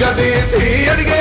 సూర్యుడు అడిగే